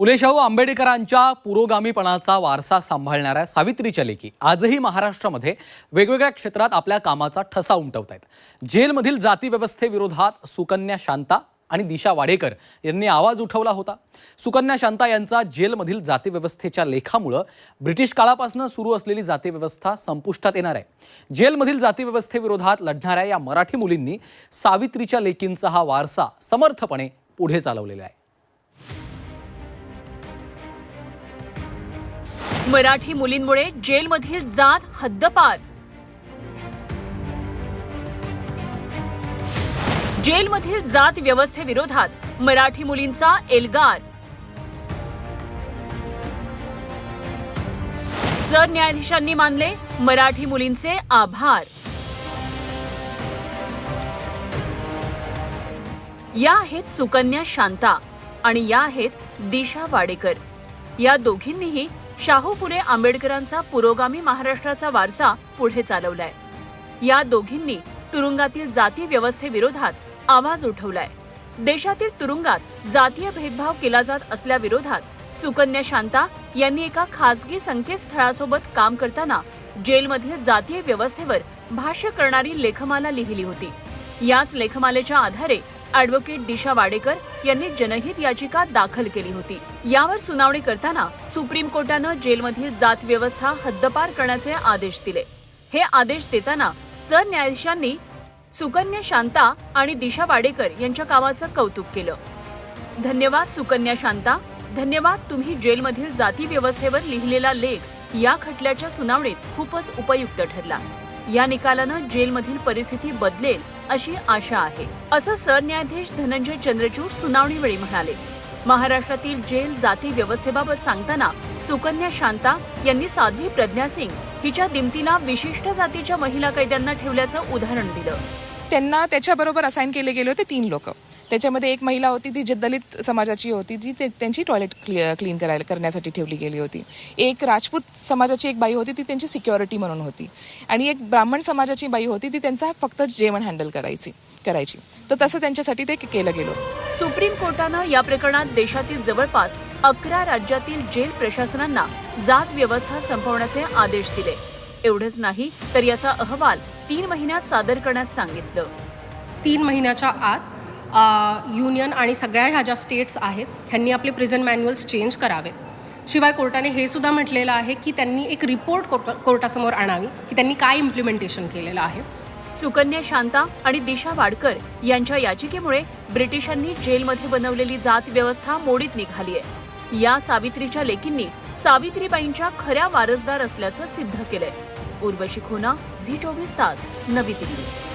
फुले शाहू आंबेडकरांच्या पुरोगामीपणाचा वारसा सांभाळणाऱ्या सावित्रीच्या लेखी आजही महाराष्ट्रामध्ये वेगवेगळ्या क्षेत्रात आपल्या कामाचा ठसा उमटवत आहेत जेलमधील जातीव्यवस्थेविरोधात सुकन्या शांता आणि दिशा वाडेकर यांनी आवाज उठवला होता. सुकन्या शांता यांचा जेलमधील जातीव्यवस्थेच्या लेखामुळं ब्रिटिश काळापासून सुरू असलेली जातीव्यवस्था संपुष्टात येणार आहे. जेलमधील जातीव्यवस्थेविरोधात लढणाऱ्या या मराठी मुलींनी सावित्रीच्या लेखींचा हा वारसा समर्थपणे पुढे चालवलेला आहे. मराठी मुलींमुळे जेलमधील जात हद्दपार. जेलमधील जात व्यवस्थेविरोधात मराठी मुलींचा एल्गार. सरन्यायाधीशांनी मानले मराठी मुलींचे आभार. या आहेत सुकन्या शांता आणि या आहेत दिशा वाडेकर. या दोघींनीही शाहू फुले आंबेडकरांचा पुरोगामी महाराष्ट्राचा वारसा पुढे चालवलाय. या दोघींनी तुरुंगातील जाती व्यवस्थेविरोधात आवाज उठवलाय. देशातील तुरुंगात जातीय भेदभाव केला जात असल्याविरोधात सुकन्या शांता यांनी एका खासगी संकेतस्थळासोबत काम करताना जेलमधील जातीय व्यवस्थेवर भाष्य करणारी लेखमाला लिहिली होती. याच लेखमालेच्या आधारे ॲडव्होकेट दिशा वाडेकर यांनी जनहित याचिका दाखल केली होती. यावर सुनावणी करताना सुप्रीम कोर्टानं जेलमधील जात व्यवस्था हद्दपार करण्याचे आदेश दिले. हे आदेश देताना सरन्यायाधीशांनी सुकन्या शांता आणि दिशा वाडेकर यांच्या कामाचं कौतुक केलं. धन्यवाद सुकन्या शांता. धन्यवाद तुम्ही जेलमधील जाती व्यवस्थेवर लिहिलेला लेख या खटल्याच्या सुनावणीत खूपच उपयुक्त ठरला. या निकालानं जेलमधील परिस्थिती बदलेल अशी आशा आहे. असं सरन्यायाधीश धनंजय चंद्रचूड सुनावणीवेळी म्हणाले. महाराष्ट्रातील जेल जाती व्यवस्थेबाबत सांगताना सुकन्या शांता यांनी साध्वी प्रज्ञा सिंग हिच्या दिमतीला विशिष्ट जातीच्या महिला कैद्यांना ठेवल्याचं उदाहरण दिलं. त्यांना त्याच्याबरोबर असाइन केले गेले होते तीन लोक. त्याच्यामध्ये एक महिला होती ती जी दलित समाजाची होती जी ते- त्यांची टॉयलेट क्लीन करायला करण्यासाठी ठेवली गेली होती. एक राजपूत समाजाची एक बाई होती ती त्यांची सिक्युरिटी म्हणून होती. आणि एक ब्राह्मण समाजाची बाई होती ती त्यांचा फक्त जेवण हँडल करायची करायची. तर तसं त्यांच्यासाठी ते केलं गेलं. सुप्रीम कोर्टानं या प्रकरणात देशातील जवळपास अकरा राज्यातील जेल प्रशासनांना जात व्यवस्था संपवण्याचे आदेश दिले. एवढंच नाही तर याचा अहवाल तीन महिन्यात सादर करण्यास सांगितलं. तीन महिन्याच्या आत युनियन आणि सगळ्या ह्या ज्या स्टेट्स आहेत ह्यांनी आपले प्रिझन मॅन्युअल्स चेंज करावेत शिवाय कोर्टाने हे सुद्धा म्हटलेलं आहे की त्यांनी एक रिपोर्ट कोर्टा कोर्टासमोर आणावी की त्यांनी काय इम्प्लिमेंटेशन केलेलं आहे. सुकन्या शांता आणि दिशा वाडकर यांच्या याचिकेमुळे ब्रिटिशांनी जेलमध्ये बनवलेली जात व्यवस्था मोडीत निघाली आहे. या सावित्रीच्या लेकींनी सावित्रीबाईंच्या खऱ्या वारसदार असल्याचं सिद्ध केलंय. उर्वशी खोना झी चोवीस तास नवी दिल्ली.